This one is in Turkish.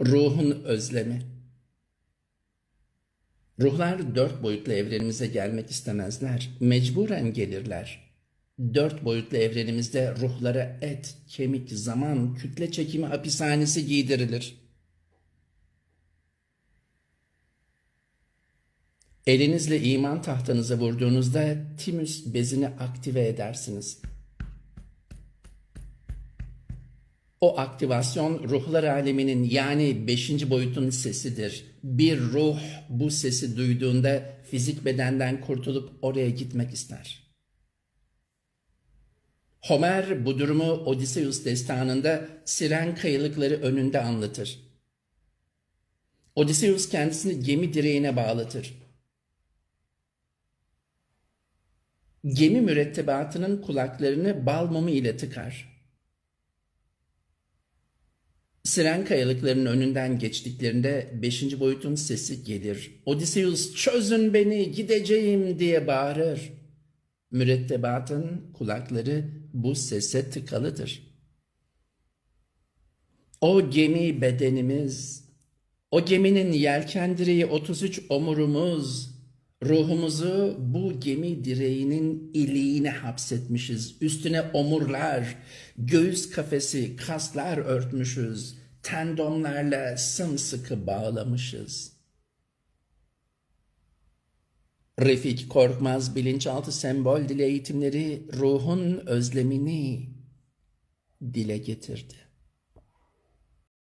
Ruhun özlemi. Ruhlar dört boyutlu evrenimize gelmek istemezler. Mecburen gelirler. Dört boyutlu evrenimizde ruhlara et, kemik, zaman, kütle çekimi hapishanesi giydirilir. Elinizle iman tahtanıza vurduğunuzda timüs bezini aktive edersiniz. O aktivasyon ruhlar aleminin yani beşinci boyutun sesidir. Bir ruh bu sesi duyduğunda fizik bedenden kurtulup oraya gitmek ister. Homer bu durumu Odysseus destanında Siren kayalıkları önünde anlatır. Odysseus kendisini gemi direğine bağlatır. Gemi mürettebatının kulaklarını bal mumu ile tıkar. Siren kayalıklarının önünden geçtiklerinde beşinci boyutun sesi gelir. Odysseus çözün beni gideceğim diye bağırır. Mürettebatın kulakları bu sese tıkalıdır. O gemi bedenimiz, o geminin yelken direği 33 omurumuz, ruhumuzu bu gemi direğinin iliğine hapsetmişiz. Üstüne omurlar, göğüs kafesi, kaslar örtmüşüz. Tendonlarla sımsıkı bağlamışız. Refik Korkmaz bilinçaltı sembol dile eğitimleri ruhun özlemini dile getirdi.